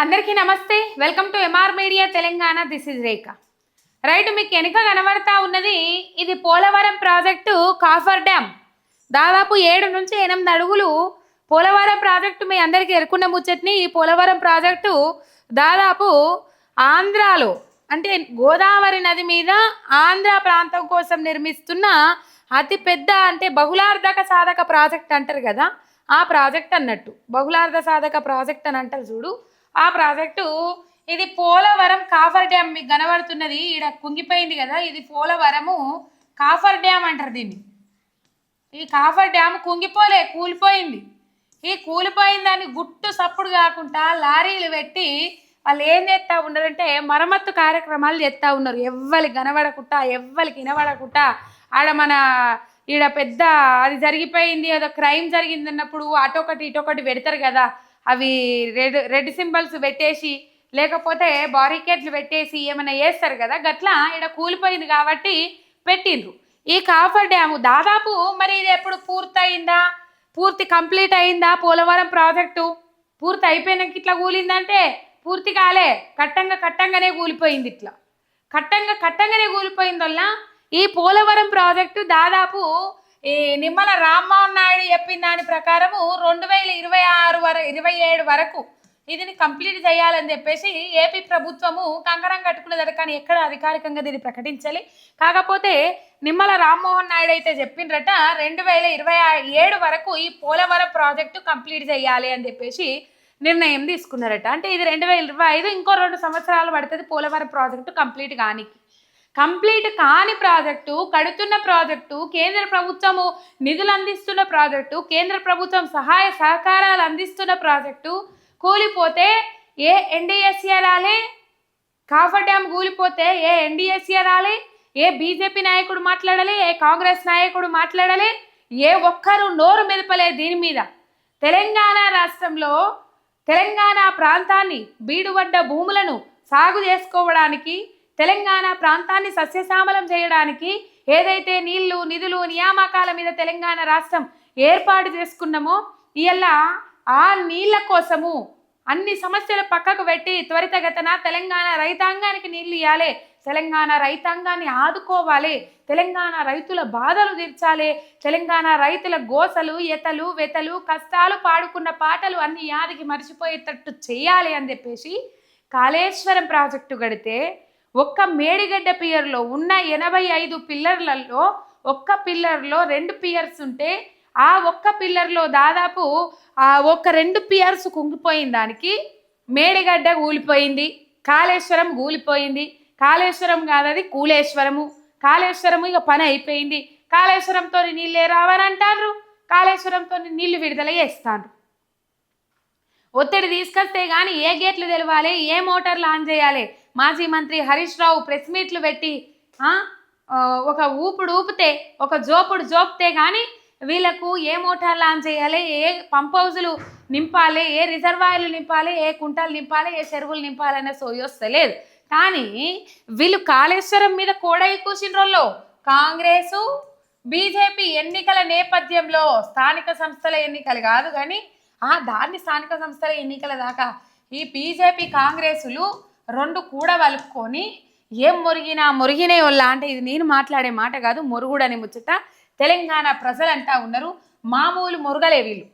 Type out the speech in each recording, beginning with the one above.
అందరికీ నమస్తే. Welcome to MR media Telangana this is Rekha right మీకు వెనుక కనబడతా ఉన్నది ఇది పోలవరం ప్రాజెక్టు కాఫర్ డ్యామ్. దాదాపు ఏడు నుంచి ఎనిమిది అడుగులు పోలవరం ప్రాజెక్టు మీ అందరికీ ఎరుకున్న ముచ్చట్ని ఈ పోలవరం ప్రాజెక్టు దాదాపు ఆంధ్రాలో అంటే గోదావరి నది మీద ఆంధ్ర ప్రాంతం కోసం నిర్మిస్తున్న అతి పెద్ద అంటే బహుళార్థక సాధక ప్రాజెక్ట్ అంటారు కదా ఆ ప్రాజెక్ట్ అన్నట్టు. బహుళార్థ సాధక ప్రాజెక్ట్ అని అంటారు చూడు. ఆ ప్రాజెక్టు ఇది పోలవరం కాఫర్ డ్యామ్ మీకు కనబడుతున్నది. ఈడ కుంగిపోయింది కదా ఇది పోలవరము కాఫర్ డ్యామ్ అంటారు దీన్ని. ఈ కాఫర్ డ్యామ్ కుంగిపోలే కూలిపోయింది. ఈ కూలిపోయిన దాన్ని గుట్టు సప్పుడు కాకుండా లారీలు పెట్టి వాళ్ళు ఏం చేస్తూ ఉన్నారంటే మరమ్మత్తు కార్యక్రమాలు చేస్తూ ఉన్నారు. ఎవ్వరికి కనబడకుండా ఎవ్వరికి వినబడకుండా. ఆడ మన ఈడ పెద్ద అది జరిగిపోయింది ఏదో క్రైమ్ జరిగింది అన్నప్పుడు అటొకటి ఇటొకటి పెడతారు కదా. అవి రెడ్ రెడ్ సింబల్స్ పెట్టేసి లేకపోతే బారికేట్లు పెట్టేసి ఏమైనా వేస్తారు కదా గట్లా ఈడ కూలిపోయింది కాబట్టి పెట్టిండ్రు. ఈ కాఫర్ డ్యాము దాదాపు మరి ఇది ఎప్పుడు పూర్తయిందా? పూర్తి కంప్లీట్ అయిందా? పోలవరం ప్రాజెక్టు పూర్తి అయిపోయినాక ఇట్లా కూలిందంటే పూర్తి కాలే. కట్టంగా కట్టంగానే కూలిపోయింది ఇట్లా. కట్టంగా కట్టంగానే కూలిపోయిందల్లా. ఈ పోలవరం ప్రాజెక్టు దాదాపు ఈ నిమ్మల రామ్మోహన్ నాయుడు చెప్పిన దాని ప్రకారము రెండు వేల ఇరవై ఆరు వరకు ఇరవై ఏడు వరకు ఇదిని కంప్లీట్ చేయాలని చెప్పేసి ఏపీ ప్రభుత్వము కంకరం కట్టుకున్నదట కానీ ఎక్కడ అధికారికంగా దీన్ని ప్రకటించాలి. కాకపోతే నిమ్మల రామ్మోహన్ నాయుడు అయితే చెప్పిండ్రట రెండు వేల ఇరవై ఏడు వరకు ఈ పోలవరం ప్రాజెక్టు కంప్లీట్ చేయాలి అని చెప్పేసి నిర్ణయం తీసుకున్నారట. అంటే ఇది రెండు వేల ఇరవై ఐదు ఇంకో రెండు సంవత్సరాలు పడుతుంది పోలవరం ప్రాజెక్టు కంప్లీట్ కానికి. కంప్లీట్ కాని ప్రాజెక్టు కడుతున్న ప్రాజెక్టు కేంద్ర ప్రభుత్వము నిధులు అందిస్తున్న ప్రాజెక్టు కేంద్ర ప్రభుత్వం సహాయ సహకారాలు అందిస్తున్న ప్రాజెక్టు కూలిపోతే ఏ ఎన్డీఎస్ఏ రాలే? కాఫర్ డ్యామ్ కూలిపోతే ఏ ఎన్డీఎస్ఏ రాలే? ఏ బీజేపీ నాయకుడు మాట్లాడాలి? ఏ కాంగ్రెస్ నాయకుడు మాట్లాడాలి? ఏ ఒక్కరు నోరు మెదపలే దీని మీద. తెలంగాణ రాష్ట్రంలో తెలంగాణ ప్రాంతాన్ని బీడుబడ్డ భూములను సాగు చేసుకోవడానికి తెలంగాణ ప్రాంతాన్ని సస్యశ్యామలం చేయడానికి ఏదైతే నీళ్ళు నిధులు నియామకాల మీద తెలంగాణ రాష్ట్రం ఏర్పాటు చేసుకున్నామో ఇలా ఆ నీళ్ళ కోసము అన్ని సమస్యలు పక్కకు పెట్టి త్వరితగతన తెలంగాణ రైతాంగానికి నీళ్ళు ఇవ్వాలి తెలంగాణ రైతాంగాన్ని ఆదుకోవాలి తెలంగాణ రైతుల బాధలు తీర్చాలి తెలంగాణ రైతుల గోసలు ఎతలు వెతలు కష్టాలు పాడుకున్న పాటలు అన్ని యాదికి మర్చిపోయేటట్టు చేయాలి అని చెప్పేసి కాళేశ్వరం ప్రాజెక్టు గడితే ఒక్క మేడిగడ్డ పియర్లో ఉన్న ఎనభై ఐదు పిల్లర్లలో ఒక్క పిల్లర్లో రెండు పియర్స్ ఉంటే ఆ ఒక్క పిల్లర్లో దాదాపు ఆ ఒక్క రెండు పియర్స్ కుంగిపోయిన దానికి మేడిగడ్డ కూలిపోయింది కాళేశ్వరం కూలిపోయింది కాళేశ్వరం కాదది కూలేశ్వరము. కాళేశ్వరము ఇక పని అయిపోయింది. కాళేశ్వరంతో నీళ్ళే రావని అంటారు కాళేశ్వరంతో నీళ్ళు విడుదల చేస్తాను ఒత్తిడి తీసుకొస్తే కానీ ఏ గేట్లు తెలవాలి ఏ మోటార్లు ఆన్ చేయాలి మాజీ మంత్రి హరీష్ రావు ప్రెస్ మీట్లు పెట్టి ఒక ఊపుడు ఊపితే ఒక జోపుడు జోపితే కానీ వీళ్ళకు ఏ మోటార్లు ఆన్ చేయాలి ఏ పంప్ హౌజులు నింపాలి ఏ రిజర్వాయర్లు నింపాలి ఏ కుంటాలు నింపాలి ఏ చెరువులు నింపాలి అనే సోయి వస్తలేదు. కానీ వీళ్ళు కాళేశ్వరం మీద కూడా ఎక్కువ రోజుల్లో కాంగ్రెసు బీజేపీ ఎన్నికల నేపథ్యంలో స్థానిక సంస్థల ఎన్నికలు కాదు కానీ ఆ దాన్ని స్థానిక సంస్థల ఎన్నికల దాకా ఈ బీజేపీ కాంగ్రెసులు రెండు కూడా వలుపుకొని ఏం మురిగినా మురిగినే వల్ల అంటే ఇది నేను మాట్లాడే మాట కాదు మురుగుడని ముచ్చట. తెలంగాణ ప్రజలంటా ఉన్నారు. మామూలు మురుగలే వీళ్ళు.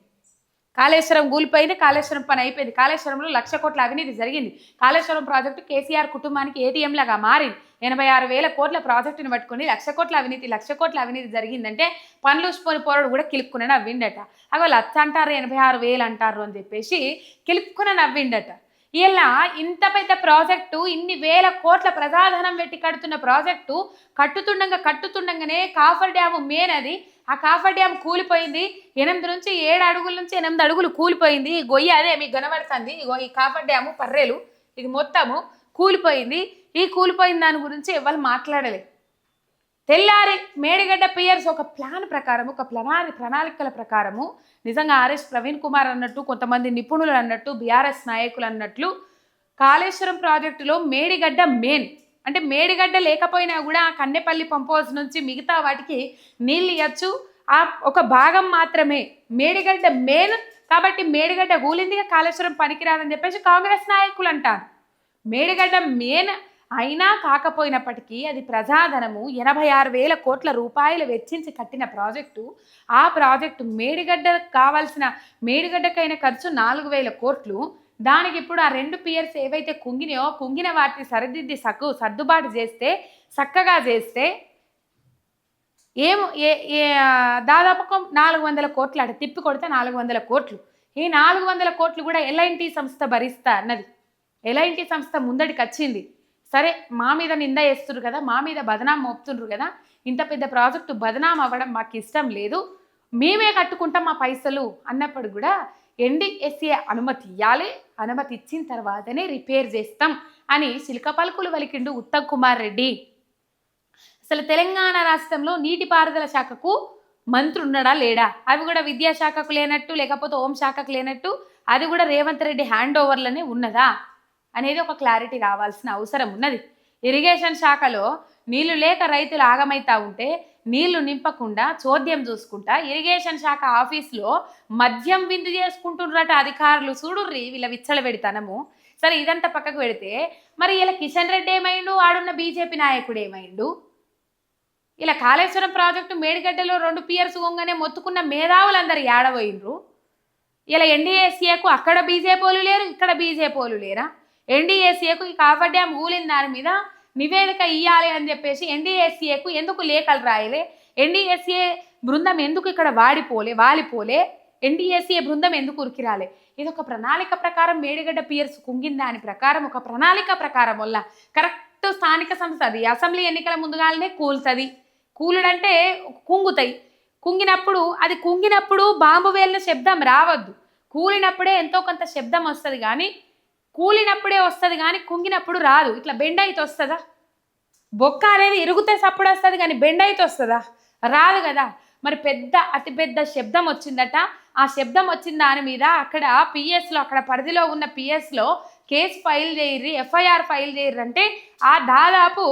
కాళేశ్వరం కూలిపోయింది కాళేశ్వరం పని అయిపోయింది. కాళేశ్వరంలో లక్ష కోట్ల అవినీతి జరిగింది. కాళేశ్వరం ప్రాజెక్టు కేసీఆర్ కుటుంబానికి ఏటీఎం లాగా మారింది. ఎనభై ఆరు వేల కోట్ల ప్రాజెక్టుని పట్టుకొని లక్ష కోట్ల అవినీతి లక్ష కోట్ల అవినీతి జరిగిందంటే పనులు పోని పోరడు కూడా కిలుక్కునే నవ్విండట. అవే వాళ్ళు అత్త అంటారు ఎనభై ఆరు వేలు అంటారు అని చెప్పేసి కిలుక్కున నవ్విండట. ఇలా ఇంత పెద్ద ప్రాజెక్టు ఇన్ని వేల కోట్ల ప్రజాధనం పెట్టి కడుతున్న ప్రాజెక్టు కట్టుతుండగా కట్టుతుండగానే కాఫర్ డ్యాము మెయిన్ అది. ఆ కాఫర్ డ్యామ్ కూలిపోయింది. ఎనిమిది నుంచి ఏడు అడుగుల నుంచి ఎనిమిది అడుగులు కూలిపోయింది. ఈ గొయ్యి అదే మీకు కనబడుతుంది. ఇగో ఈ కాఫర్ డ్యాము పర్రెలు ఇది మొత్తము కూలిపోయింది. ఈ కూలిపోయిన దాని గురించి ఎవరు మాట్లాడలేదు తెల్లారి మేడిగడ్డ పియర్స్ ఒక ప్లాన్ ప్రకారము ఒక ప్రణాళి ప్రణాళికల ప్రకారము. నిజంగా ఆర్ఎస్ ప్రవీణ్ కుమార్ అన్నట్టు కొంతమంది నిపుణులు అన్నట్టు బీఆర్ఎస్ నాయకులు అన్నట్లు కాళేశ్వరం ప్రాజెక్టులో మేడిగడ్డ మెయిన్ అంటే మేడిగడ్డ లేకపోయినా కూడా ఆ కన్నెపల్లి పంపోజ్ నుంచి మిగతా వాటికి నీళ్ళు ఇవ్వచ్చు ఆ ఒక భాగం మాత్రమే మేడిగడ్డ మెయిన్ కాబట్టి మేడిగడ్డ కూలిందిగా కాళేశ్వరం పనికిరాదని చెప్పేసి కాంగ్రెస్ నాయకులు అంటారు. మేడిగడ్డ మెయిన్ అయినా కాకపోయినప్పటికీ అది ప్రజాధనము. ఎనభై ఆరు వేల కోట్ల రూపాయలు వెచ్చించి కట్టిన ప్రాజెక్టు. ఆ ప్రాజెక్టు మేడిగడ్డ కావాల్సిన మేడిగడ్డకైన ఖర్చు నాలుగు వేల కోట్లు. దానికి ఇప్పుడు ఆ రెండు పియర్స్ ఏవైతే కుంగినాయో కుంగిన వాటిని సరిదిద్ది సక్కు సర్దుబాటు చేస్తే చక్కగా చేస్తే ఏం ఏ దాదాపు నాలుగు వందల కోట్లు అటు తిప్పి కొడితే నాలుగు వందల కోట్లు. ఈ నాలుగు వందల కోట్లు కూడా ఎల్ఐన్టీ సంస్థ భరిస్తా అన్నది. ఎల్ఐన్టీ సంస్థ ముందడికి వచ్చింది. సరే మా మీద నింద వేస్తున్నారు కదా మా మీద బదనాం మోపుతుండ్రు కదా ఇంత పెద్ద ప్రాజెక్టు బదనాం అవ్వడం మాకు ఇష్టం లేదు. మేమే కట్టుకుంటాం మా పైసలు అన్నప్పుడు కూడా ఎన్డిఎస్ఏ అనుమతి ఇవ్వాలి అనుమతి ఇచ్చిన తర్వాతనే రిపేర్ చేస్తాం అని శిల్క పలుకులు వలికిండు ఉత్తమ్ కుమార్ రెడ్డి. అసలు తెలంగాణ రాష్ట్రంలో నీటిపారుదల శాఖకు మంత్రి ఉన్నాడా లేడా? అవి కూడా విద్యాశాఖకు లేనట్టు లేకపోతే హోంశాఖకు లేనట్టు అది కూడా రేవంత్ రెడ్డి హ్యాండ్ ఓవర్లనే ఉన్నదా? అనేది ఒక క్లారిటీ రావాల్సిన అవసరం ఉన్నది. ఇరిగేషన్ శాఖలో నీళ్ళు లేక రైతులు ఆగమైతా ఉంటే నీళ్ళు నింపకుండా చోద్యం చూసుకుంటా ఇరిగేషన్ శాఖ ఆఫీస్లో మద్యం విందు చేసుకుంటున్నట అధికారులు. చూడుర్రి వీళ్ళ విచ్చల పెడితనము సరే ఇదంతా పక్కకు పెడితే మరి ఇలా కిషన్ రెడ్డి ఏమైండు? ఆడున్న బీజేపీ నాయకుడు ఏమైండు? ఇలా కాళేశ్వరం ప్రాజెక్టు మేడిగడ్డలో రెండు పియర్స్ గొంగనే మొత్తుకున్న మేధావులందరూ ఏడబోయినరు ఇలా ఎన్డీఏసీఏకు అక్కడ బీజేపీలు లేరు ఇక్కడ బీజేపీలు లేరా? ఎన్డీఏసీఏకు ఈ కాఫర్ డ్యామ్ కూలిన దాని మీద నివేదిక ఇవ్వాలి అని చెప్పేసి ఎన్డీఏసీఏకు ఎందుకు లేఖలు రాయలే? ఎన్డీఏసీఏ బృందం ఎందుకు ఇక్కడ వాడిపోలే వాలిపోలే? ఎన్డీఏసీఏ బృందం ఎందుకు ఉరికిరాలే? ఇది ఒక ప్రణాళిక ప్రకారం మేడిగడ్డ పియర్స్ కుంగిన దాని ప్రకారం ఒక ప్రణాళిక ప్రకారం వల్ల కరెక్ట్ స్థానిక సంస్థ అది. అసెంబ్లీ ఎన్నికల ముందుగానే కూలుతుంది కూలుడంటే కుంగుతాయి. కుంగినప్పుడు అది కుంగినప్పుడు బాంబు వేలిన శబ్దం రావద్దు. కూలినప్పుడే ఎంతో కొంత శబ్దం వస్తుంది కానీ కూలినప్పుడే వస్తుంది కానీ కుంగినప్పుడు రాదు. ఇట్లా బెండ్ అయితే వస్తుందా? బొక్క అనేది ఇరుగుతే సప్పుడు వస్తుంది కానీ బెండ్ అయితే వస్తుందా? రాదు కదా. మరి పెద్ద అతి పెద్ద శబ్దం వచ్చిందట. ఆ శబ్దం వచ్చిన దాని మీద అక్కడ పిఎస్లో అక్కడ పరిధిలో ఉన్న పిఎస్లో కేసు ఫైల్ చేయర్రి ఎఫ్ఐఆర్ ఫైల్ చేయర్రి అంటే ఆ దాదాపు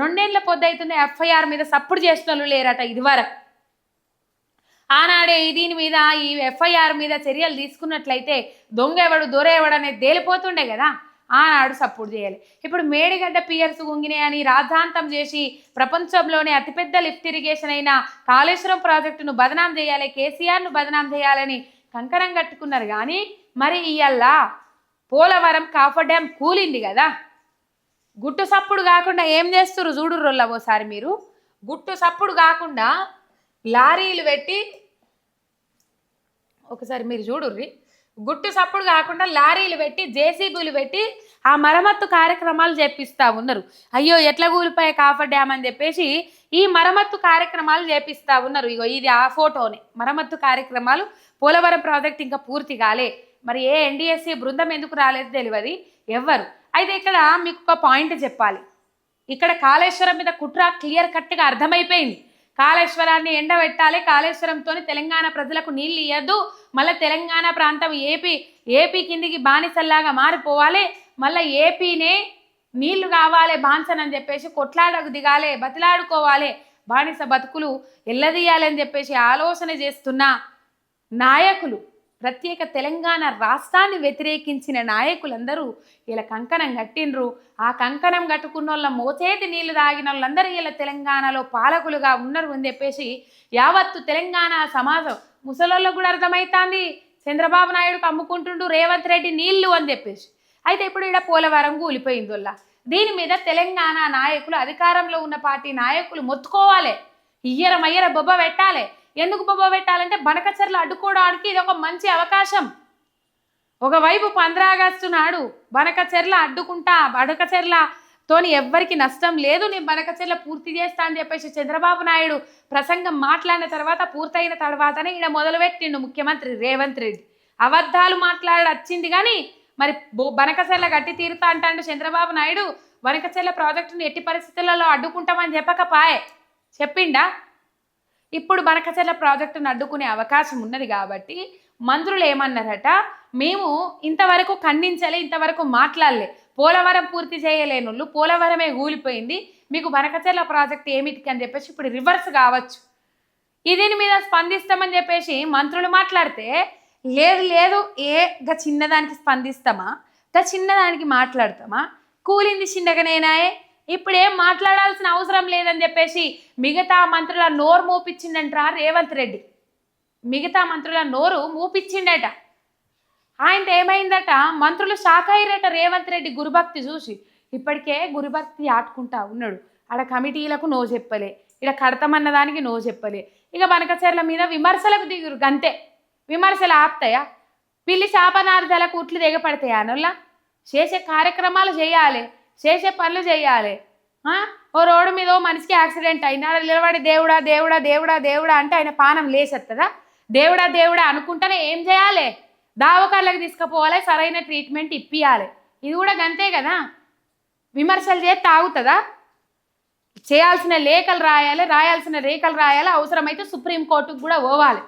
రెండేళ్ళ పొద్దు అవుతుంది ఎఫ్ఐఆర్ మీద సప్పుడు చేసిన వాళ్ళు లేరట ఇదివరకు. ఆనాడే దీని మీద ఈ ఎఫ్ఐఆర్ మీద చర్యలు తీసుకున్నట్లయితే దొంగ ఎవడు దొర ఎవడు అనేది తేలిపోతుండే కదా. ఆనాడు సపోర్ట్ చేయాలి. ఇప్పుడు మేడిగడ్డ పియర్స్ గుంగినాయి అని రాద్ధాంతం చేసి ప్రపంచంలోనే అతిపెద్ద లిఫ్ట్ ఇరిగేషన్ అయిన కాళేశ్వరం ప్రాజెక్టును బదనాం చేయాలి కేసీఆర్ను బదనాం చేయాలని కంకణం కట్టుకున్నారు. కానీ మరి ఇయ్యల్ల పోలవరం కాఫర్ డ్యామ్ కూలింది కదా. గుట్టు సప్పుడు కాకుండా ఏం చేస్తున్నారు చూడు రొల్ల ఓసారి మీరు. గుట్టు సప్పుడు కాకుండా లారీలు పెట్టి ఒకసారి మీరు చూడుర్రి. గుట్టు సప్పుడు కాకుండా లారీలు పెట్టి జేసీబీలు పెట్టి ఆ మరమ్మత్తు కార్యక్రమాలు చేపిస్తూ ఉన్నారు. అయ్యో ఎట్లా కూలిపోయే కాఫర్ డ్యామ్ అని చెప్పేసి ఈ మరమ్మత్తు కార్యక్రమాలు చేపిస్తూ ఉన్నారు. ఇగో ఇది ఆ ఫోటోనే. మరమ్మత్తు కార్యక్రమాలు పోలవరం ప్రాజెక్ట్ ఇంకా పూర్తి కాలే. మరి ఏ ఎన్డీఎస్సీ బృందం ఎందుకు రాలేదు తెలియదు. ఎవ్వరు. అయితే ఇక్కడ మీకు ఒక పాయింట్ చెప్పాలి. ఇక్కడ కాళేశ్వరం మీద కుట్ర క్లియర్ కట్గా అర్థమైపోయింది. కాళేశ్వరాన్ని ఎండబెట్టాలి. కాళేశ్వరంతో తెలంగాణ ప్రజలకు నీళ్ళు ఇవ్వద్దు మళ్ళీ తెలంగాణ ప్రాంతం ఏపీ ఏపీ కిందికి బానిసల్లాగా మారిపోవాలి. మళ్ళీ ఏపీనే నీళ్ళు కావాలి బాన్సనని చెప్పేసి కొట్లాడకు దిగాలి బతిలాడుకోవాలి. బానిస బతుకులు ఎల్లదీయాలని చెప్పేసి ఆలోచన చేస్తున్న నాయకులు ప్రత్యేక తెలంగాణ రాష్ట్రాన్ని వ్యతిరేకించిన నాయకులందరూ ఇలా కంకణం కట్టిండ్రు. ఆ కంకణం కట్టుకున్న వాళ్ళ మోచేతి నీళ్ళు తాగిన వాళ్ళందరూ ఇలా తెలంగాణలో పాలకులుగా ఉన్నారు అని చెప్పేసి యావత్తు తెలంగాణ సమాజం ముసలోళ్ళకు కూడా అర్థమవుతాంది చంద్రబాబు నాయుడుకు అమ్ముకుంటుండు రేవంత్ రెడ్డి నీళ్ళు అని చెప్పేసి. అయితే ఇప్పుడు ఇక్కడ పోలవరం కూలిపోయింది వల్ల దీని మీద తెలంగాణ నాయకులు అధికారంలో ఉన్న పార్టీ నాయకులు మొత్తుకోవాలి. ఇయ్యర మయ్యర బొబ్బ పెట్టాలి. ఎందుకు బొబ్బ పెట్టాలంటే బనకచర్లు అడ్డుకోవడానికి ఇది ఒక మంచి అవకాశం. ఒకవైపు పంద్రా ఆగస్టు నాడు బనకచెర్ల అడ్డుకుంటా బనకచెర్ల తోని ఎవ్వరికి నష్టం లేదు నేను బనకచెర్ల పూర్తి చేస్తా అని చెప్పేసి చంద్రబాబు నాయుడు ప్రసంగం మాట్లాడిన తర్వాత పూర్తయిన తర్వాతనే ఈయన మొదలుపెట్టిండు ముఖ్యమంత్రి రేవంత్ రెడ్డి. అబద్ధాలు మాట్లాడి వచ్చింది కానీ మరి బొ- బనకచెర్ల గట్టి తీరుతా అంటాడు చంద్రబాబు నాయుడు బనకచెర్ల ప్రాజెక్టును ఎట్టి పరిస్థితులలో అడ్డుకుంటామని చెప్పకపాయే. చెప్పిండా? ఇప్పుడు బనకచర్ల ప్రాజెక్టును అడ్డుకునే అవకాశం ఉన్నది కాబట్టి మంత్రులు ఏమన్నారట మేము ఇంతవరకు ఖండించలే ఇంతవరకు మాట్లాడలే. పోలవరం పూర్తి చేయలేనుళ్ళు పోలవరమే కూలిపోయింది మీకు బనకచర్ల ప్రాజెక్ట్ ఏమిటికి? అని చెప్పేసి ఇప్పుడు రివర్స్ కావచ్చు. దీని మీద స్పందిస్తామని చెప్పేసి మంత్రులు మాట్లాడితే లేదు లేదు ఏ గా చిన్నదానికి స్పందిస్తామా? గా చిన్నదానికి మాట్లాడతామా? కూలింది చిన్నగానేనాయే. ఇప్పుడు ఏం మాట్లాడాల్సిన అవసరం లేదని చెప్పేసి మిగతా మంత్రుల నోరు మూపించిందంటారా రేవంత్ రెడ్డి. మిగతా మంత్రుల నోరు మూపించిండట. ఆయన ఏమైందట? మంత్రులు షాక్ అయ్యారట రేవంత్ రెడ్డి గురుభక్తి చూసి. ఇప్పటికే గురుభక్తి ఆటుకుంటా ఉన్నాడు. ఆడ కమిటీలకు నో చెప్పలే. ఇక్కడ కడతామన్న దానికి నో చెప్పలే. ఇక బనకచర్ల మీద విమర్శలకు దిగురు గంతే. విమర్శలు ఆపుతాయా? పిల్లి శాపనార్థాలకు ఉట్లు దిగపడతాయా? అనుల్లా చేసే కార్యక్రమాలు చేయాలి. చేసే పనులు చేయాలి. ఓ రోడ్డు మీద ఓ మనిషికి యాక్సిడెంట్ అయినా నిలబడి దేవుడా దేవుడా దేవుడా దేవుడా అంటే ఆయన పానం లేచేస్తుందా దేవుడా దేవుడా అనుకుంటేనే ఏం చేయాలి? దావకాళ్ళకి తీసుకుపోవాలి సరైన ట్రీట్మెంట్ ఇప్పియాలి. ఇది కూడా గంతే కదా? విమర్శలు చేస్తే ఆగుతుందా చేయాల్సిన లేఖలు రాయాలి రాయాల్సిన రేఖలు రాయాలి అవసరమైతే సుప్రీంకోర్టుకు కూడా పోవాలి.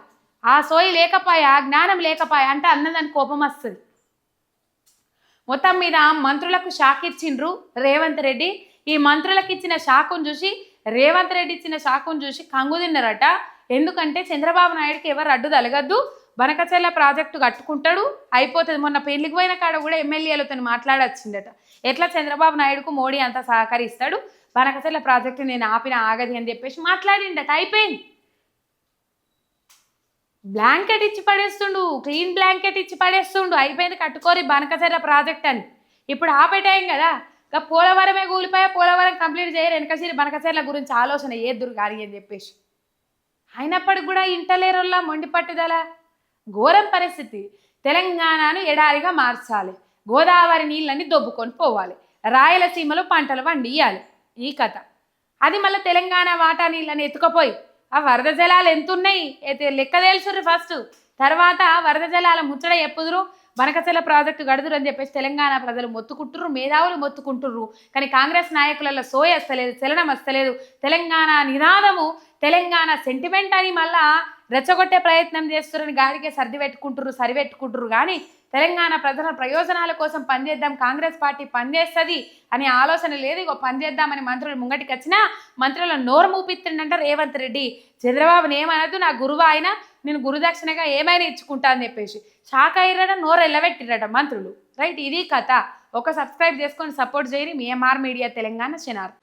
ఆ సోయి లేకపోయా జ్ఞానం లేకపోయా అంటే అన్నదాని కోపం వస్తుంది. మొత్తం మీద మంత్రులకు షాక్ ఇచ్చిండ్రు రేవంత్ రెడ్డి. ఈ మంత్రులకు ఇచ్చిన షాకును చూసి రేవంత్ రెడ్డి ఇచ్చిన షాకును చూసి కంగు తిన్నారట. ఎందుకంటే చంద్రబాబు నాయుడుకి ఎవరు అడ్డు తలగద్దు. బనకచెల్ల ప్రాజెక్టు కట్టుకుంటాడు. అయిపోతుంది. మొన్న పెళ్ళికి పోయిన కాడ కూడా ఎమ్మెల్యేలతో మాట్లాడొచ్చిందట. ఎట్లా చంద్రబాబు నాయుడుకు మోడీ అంతా సహకరిస్తాడు? బనకచెల్ల ప్రాజెక్టు నేను ఆపిన ఆగది అని చెప్పేసి మాట్లాడిండట. అయిపోయింది. బ్లాంకెట్ ఇచ్చి పడేస్తుండు క్లీన్ బ్లాంకెట్ ఇచ్చి పడేస్తుండు. అయిపోయింది కట్టుకోరి బనకచెర్ల ప్రాజెక్ట్ అని. ఇప్పుడు ఆపేటాయం కదా. ఇక పోలవరమే కూలిపోయా పోలవరం కంప్లీట్ చేయరు వెనకసిరి బనకచెర్ల గురించి ఆలోచన ఏద్దురు కానీ అని చెప్పేసి. అయినప్పటికి కూడా ఇంటలేరుల్లా మొండి పట్టుదల. ఘోరం పరిస్థితి. తెలంగాణను ఎడారిగా మార్చాలి. గోదావరి నీళ్ళని దొబ్బుకొని పోవాలి. రాయలసీమలో పంటలు వండియాలి ఈ కథ. అది మళ్ళీ తెలంగాణ వాటా నీళ్ళని ఎత్తుకపోయి ఆ వరద జలాలు ఎంతున్నాయి? అయితే లెక్క తెలుసుర్రు ఫస్ట్ తర్వాత వరద జలాల ముచ్చట ఎప్పుదురు బనకచెల ప్రాజెక్టు గడుదురు అని చెప్పేసి తెలంగాణ ప్రజలు మొత్తుకుంటుర్రు మేధావులు మొత్తుకుంటుర్రు. కానీ కాంగ్రెస్ నాయకులలో సోయ వస్తలేదు చలనం వస్తలేదు తెలంగాణ నినాదము తెలంగాణ సెంటిమెంట్ అని మళ్ళా రెచ్చగొట్టే ప్రయత్నం చేస్తున్నారని గాడికే సర్ది పెట్టుకుంటుర్రు సరిపెట్టుకుంటుర్రు కానీ తెలంగాణ ప్రజల ప్రయోజనాల కోసం పనిచేద్దాం కాంగ్రెస్ పార్టీ పనిచేస్తుంది అనే ఆలోచన లేదు. ఇక పనిచేద్దామని మంత్రులు ముంగటికి వచ్చినా మంత్రుల నోరు మూపిస్తుండంట రేవంత్ రెడ్డి. చంద్రబాబుని ఏమనదు నా గురువు ఆయన నేను గురుదక్షిణగా ఏమైనా ఇచ్చుకుంటా అని చెప్పేసి షాక్ అయ్యారట నోరు ఎల్లబెట్టిరట మంత్రులు. రైట్ ఇది కథ. ఒక సబ్స్క్రైబ్ చేసుకొని సపోర్ట్ చేయని మీఎంఆర్ మీడియా తెలంగాణ చినార్